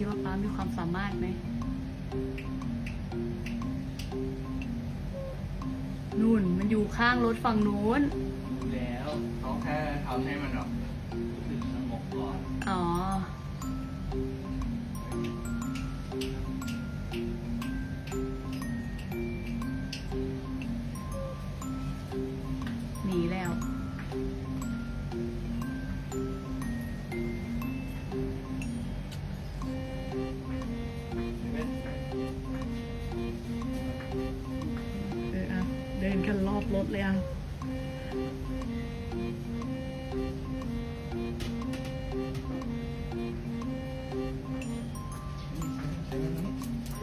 คิดว่าป้ามีความสามารถไหมนู่นมันอยู่ข้างรถฝั่งนู้น แล้วเขาแค่ทำให้มันแบบ รอบรถเลยอะ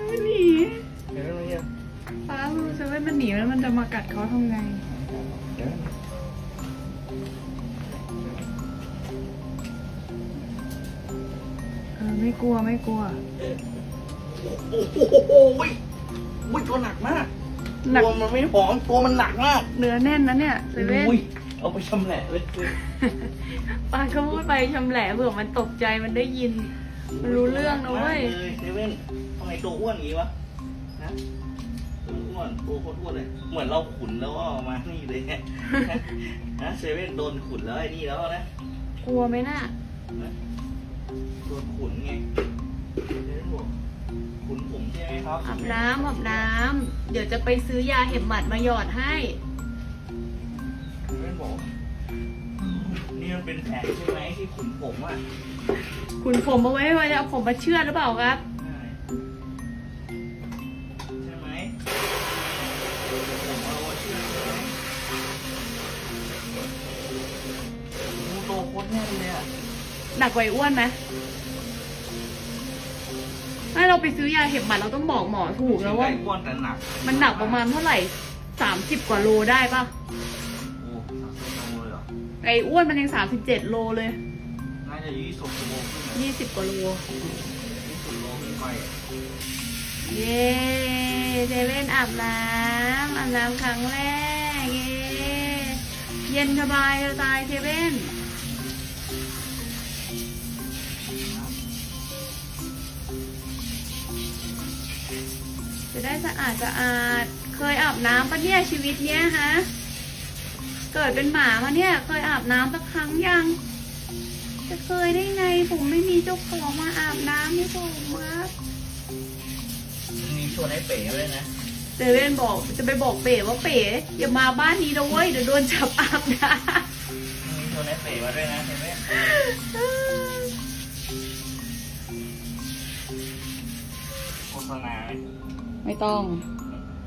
ไม่หนีเดี๋ยวเดี๋ยวป้ารู้จะว่ามันหนีแล้วมันจะมากัดเขาทำไง เดี๋ยวเออไม่กลัวไม่กลัว โอ้โหอุ้ยอุ้ยตัวหนักมาก หนัก ตัวมันไม่หอมตัวมันหนักมากเนื้อแน่นนะเนี่ยเซเว่นอุ้ยเอาไปชำแหละเลยป้าก็พูดไปชำแหละเผื่อมันตกใจมันได้ยิน มันรู้เรื่องนะเว้ย มากเลยเซเว่นทำไมตัวอ้วนอย่างนี้วะนะตัวอ้วนตัวโคตรอ้วนเลย เหมือนเราขุนแล้วก็เอามานี่เลยนะเซเว่นโดนขุนแล้วไอ้นี่แล้วนะ กลัวไหมน่ะ โดนขุนไงเซเว่นบอก ขุนผมใช่ไหมครับอาบน้ำอาบน้ำเดี๋ยวจะไปซื้อยาเห็บหมัดมาหยอดให้เซเว่นบอก นี่มันเป็นแผนใช่ไหมที่ขุนผมอะคุณผมเอาไว้ไว้จะเอาผมมาเชื่อดหรือเปล่าครับใช่ใช่ไหมผมเอาไว้เชื่อใช่ไหมโอ้โหโตโคตรแน่นเลยอะหนักกว่าไอ้อ้วนไหม ถ้าเราไปซื้อยาเห็บหมัดเราต้องบอกหมอถูกแล้วว่าไก่อ้วนแต่หนักมันหนักประมาณเท่าไหร่สามสิบกว่าโลได้ปะโอ้สามสิบโลเลยเหรอไอ้อ้วนมันยังสามสิบเจ็ดโลเลยน่าจะยี่สิบโลขึ้นอะยี่สิบกว่าโล ยี่สิบโลขึ้นไปเย้เซเว่นอาบน้ำอาบน้ำครั้งแรก เย้ เย็นสบายจะตายเซเว่น ได้สะอาดสะอาด เคยอาบน้ำปะเนี่ยชีวิตเนี้ยฮะ เกิดเป็นหมามาเนี่ย เคยอาบน้ำสักครั้งยัง จะเคยได้ไงผมไม่มีเจ้าของมาอาบน้ำให้ผมครับมีชวนให้เป๋เลยนะเซเว่นบอกจะไปบอกเป๋ว่าเป๋อย่ามาบ้านนี้นะเว้ยเดี๋ยวโดนจับอาบน้มีชวนให้เป๋มาด้วยนะเห็นไห ษณาไหมไม่ต้อง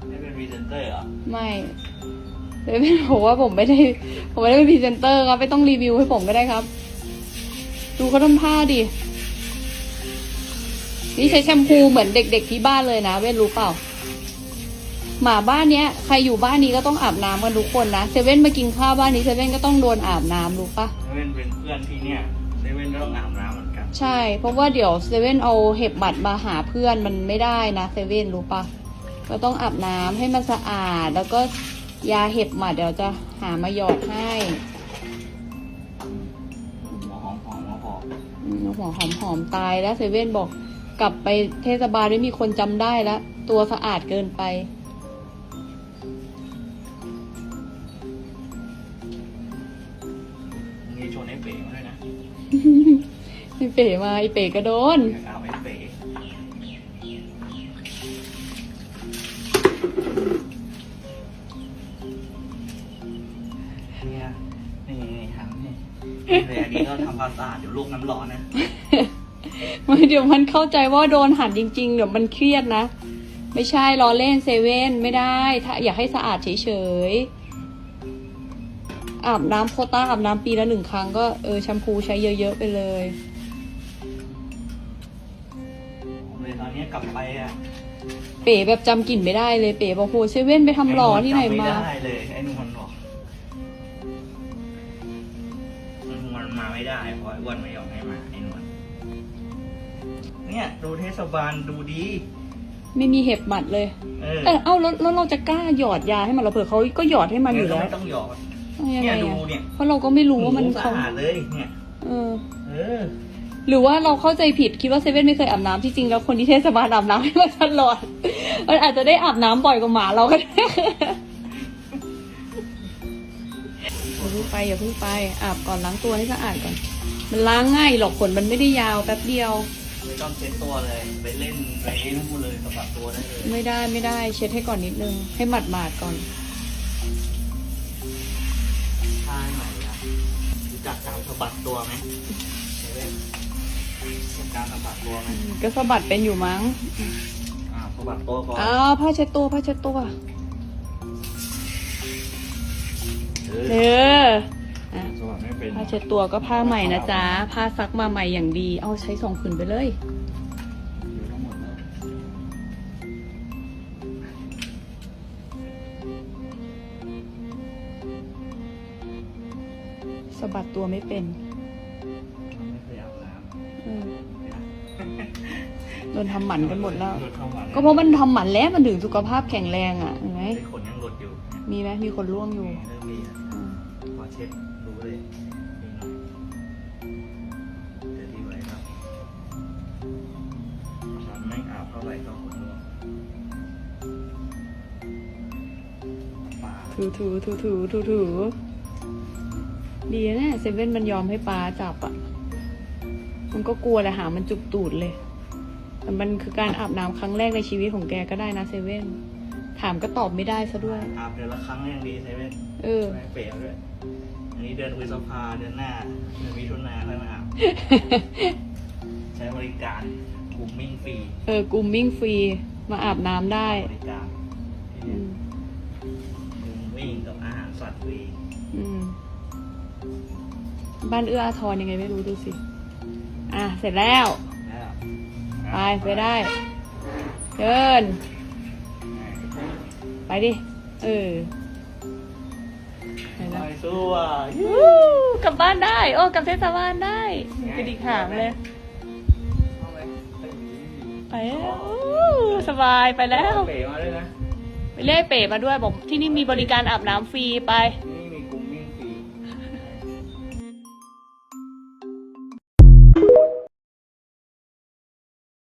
ให้เป็นพรีเซนเตอร์เหรอไม่เซเว่นบอกว่าผมไม่ได้ ผมไม่ได้เป็นพรีเซนเตอร์ครับ ไม่ต้องรีวิวให้ผมก็ได้ครับ ดูเขาทำท่าดิ นี่ใช้แชมพูเหมือนเด็ก ๆ ที่บ้านเลยนะเว้นรู้เปล่า หมาบ้านเนี้ย ใครอยู่บ้านนี้ก็ต้องอาบน้ำกันทุกคนนะ เซเว่นมากินข้าวบ้านนี้เซเว่นก็ต้องโดนอาบน้ำรู้ปะเซเว่นเป็นเพื่อนที่เนี่ย เซเว่นก็ต้องอาบน้ำเหมือนกัน ใช่ เพราะว่าเดี๋ยวเซเว่นเอาเห็บหมัดมาหาเพื่อนมันไม่ได้นะเซเว่นรู้ปะเราต้องอาบน้ำให้มันสะอาด แล้วก็ยาเห็บหมัดเดี๋ยวจะหามาหยอดให้หมอหอมหอมหมอบอกอืมหัวหอมหอมๆตายแล้วเซเว่นบอกกลับไปเทศบาลไม่มีคนจำได้แล้วตัวสะอาดเกินไป เป๋มาไอเป๋ก็โดนอยากเอาให้เป๋เนี่ยนี่นี่ทำนี่แต่อันนี้ก็ทำความสะอาดเดี๋ยวลูกน้ำร้อนนะไม่เดี๋ยวมันเข้าใจว่าโดนหันจริง ๆ เดี๋ยวมันเครียดนะ ไม่ใช่ล้อเล่นเซเว่นไม่ได้ ถ้าอยากให้สะอาดเฉยๆอาบน้ำโคต้าอาบน้ำปีละหนึ่งครั้งก็เออแชมพูใช้เยอะๆไปเลย ตอนนี้กลับไปอะเป๋แบบจำกลิ่นไม่ได้เลยเป๋บอกโหเซเว่นไปทำหล่อที่ไหนมา จำไม่ได้เลยไอ้นุ่นบอกมันมาไม่ได้เพราะไอ้อ้วันไม่ยอมให้มาไอ้นวลเนี่ยดูเทศบาลดูดีไม่มีเห็บหมัดเลย เออเออเอ้าแล้วแล้วเราจะกล้าหยอดยาให้มันเหราเผื่อเขาก็หยอดให้มันอยู่แล้วไม่ต้องหยอด เอายังไงเนี่ยดูอะเนี่ยเพราะเราก็ไม่รู้ว่ามันสะเขาอาดเลยเนี่ย เออ เออ หรือว่าเราเข้าใจผิดคิดว่าเซเว่นไม่เคยอาบน้ำที่จริงแล้วคนที่เทศบาลอาบน้ำให้มาตลอด มันอาจจะได้อาบน้ำบ่อยกว่าหมาเราก็ได้อย่าเพิ่งไปอย่าเพิ่งไปอาบก่อนล้างตัวให้สะอาดก่อน มันล้างง่ายหรอกขนมันไม่ได้ยาวแป๊บเดียว ไม่ต้องเช็ดตัวเลย ไปเล่นไปเล่นพูดเลยสะบัดตัวได้เลยไม่ได้ไม่ได้เช็ดให้ก่อนนิดนึง ให้หมาดหมาดๆก่อน ท่าไหนล่ะรู้จักการสะบัดตัวไหมเซเว่นรู้จั กการสะบัดตัวไหมก็สะบัดเป็นอยู่มั้งอ่าสะบัดตัวก่อนอ้าวผ้าเช็ดตัวผ้าเช็ดตัวเอเออออะสะบัดไม่เป็นผ้าเช็ดตัวก็ผ้าใหม่นะจ๊ะผ้าซักมาใหม่อย่างดี เอาใช้สองผืนไปเลยอยู่ทั้งหมดแล้วสะบัดตัวไม่เป็นมัน ทำหมันกันหมดแล้วโดนเข้ามาก็เพราะมันทำหมันแล้วมันถึงสุขภาพแข็งแรงอะเห็นไหมไอ้ขนยังหลุดอยู่มีไหมมีคนร่วงอยู่เริ่มมีแล้วอืมพอเช็ดรู้เลยมีหน่อยเดี๋ยวดีไว้ครับฉันไม่อาบเท่าไหร่ก็ขนร่วงปลาถูถูถูถูถูถูดีนะเนี่ยเซเว่นมันยอมให้ปลาจับอะ มันก็กลัวแหละหามันจุกตูดเลย แต่มันคือการอาบน้ำครั้งแรกในชีวิตของแกก็ได้นะเซเว่นถามก็ตอบไม่ได้ซะด้วย อาบเดือนละครั้งยังดีใช่ไหมเออ ไม่เปลี่ยนด้วย อันนี้เดือนพฤษภาเดือนหน้าเดือนมิถุนาค่อยมาอาบใช้บริการกลุ่มมิ่งฟรีเออกลุ่มมิ่งฟรีมาอาบน้ำได้บริการที่อืเนี่ยมกลุ่มวิ่งกับอาหารสัตว์ฟรีอืมบ้านเอื้ออาทรยังไงไม่รู้ดูสิ อะ เสร็จแล้วแล้ว ไปไปได้ เดิน ไปดิ เออไปไปแล้วสู้อะวู้กลับบ้านได้ โอ้กลับเทศบาลได้กระดิกหางเลยเข้าไปไปแล้ววู้สบายไปแล้ว เป๋มาด้วยนะ ไปเล่อยเป๋มาด้วยบอกที่นี่มีบริการอาบน้ำฟรีไปนี่